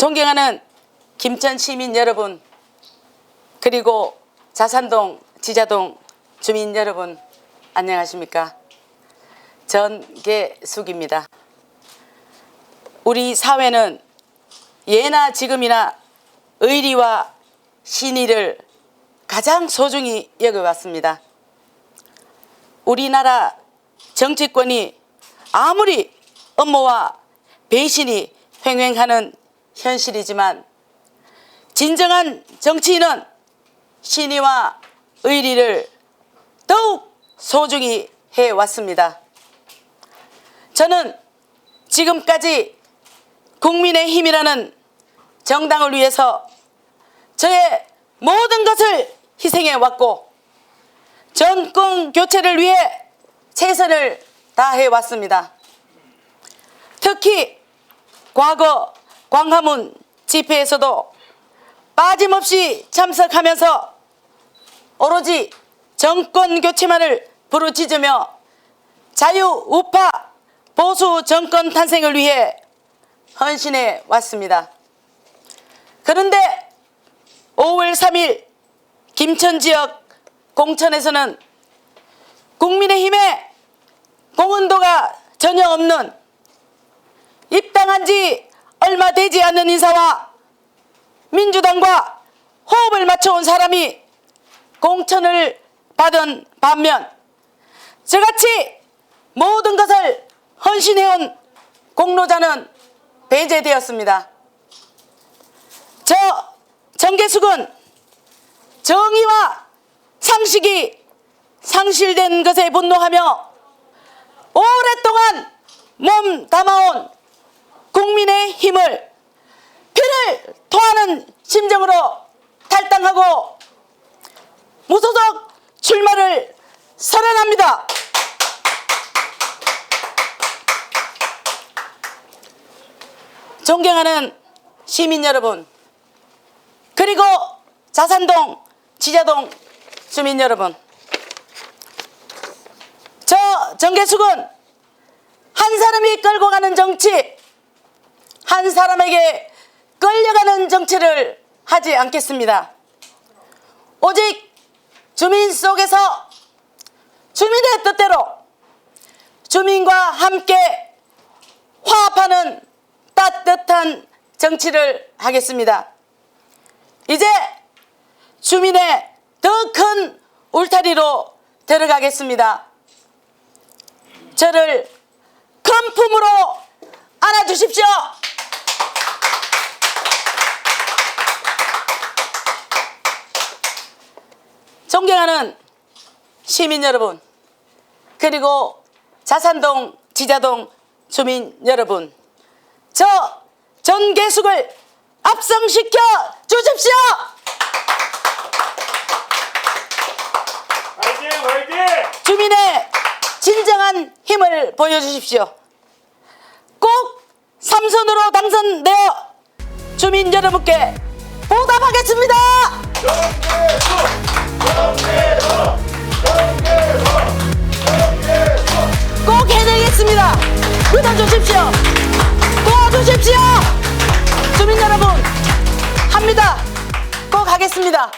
존경하는 김천 시민 여러분, 그리고 자산동, 지자동 주민 여러분, 안녕하십니까? 전계숙입니다. 우리 사회는 예나 지금이나 의리와 신의를 가장 소중히 여겨왔습니다. 우리나라 정치권이 아무리 업무와 배신이 횡행하는 현실이지만 진정한 정치인은 신의와 의리를 더욱 소중히 해왔습니다. 저는 지금까지 국민의 힘이라는 정당을 위해서 저의 모든 것을 희생해 왔고 정권 교체를 위해 최선을 다해 왔습니다. 특히 과거 광화문 집회에서도 빠짐없이 참석하면서 오로지 정권 교체만을 부르짖으며 자유 우파 보수 정권 탄생을 위해 헌신해 왔습니다. 그런데 5월 3일 김천 지역 공천에서는 국민의힘의 공헌도가 전혀 없는 입당한 지 얼마 되지 않는 인사와 민주당과 호흡을 맞춰온 사람이 공천을 받은 반면 저같이 모든 것을 헌신해온 공로자는 배제되었습니다. 저 정계숙은 정의와 상식이 상실된 것에 분노하며 오랫동안 몸 담아온 국민의 힘을 피를 토하는 심정으로 탈당하고 무소속 출마를 선언합니다. 존경하는 시민 여러분, 그리고 자산동, 지자동 주민 여러분, 저 정계숙은 한 사람이 끌고 가는 정치, 한 사람에게 끌려가는 정치를 하지 않겠습니다. 오직 주민 속에서 주민의 뜻대로 주민과 함께 화합하는 따뜻한 정치를 하겠습니다. 이제 주민의 더 큰 울타리로 들어가겠습니다. 저를 큰 품으로 안아주십시오. 존경하는 시민 여러분, 그리고 자산동, 지자동 주민 여러분, 저 전계숙을 압승시켜 주십시오. 화이팅 화이팅! 주민의 진정한 힘을 보여주십시오. 꼭 삼선으로 당선되어 주민 여러분께 보답하겠습니다. 믿어주십시오. 도와주십시오. 주민 여러분, 합니다. 꼭 하겠습니다.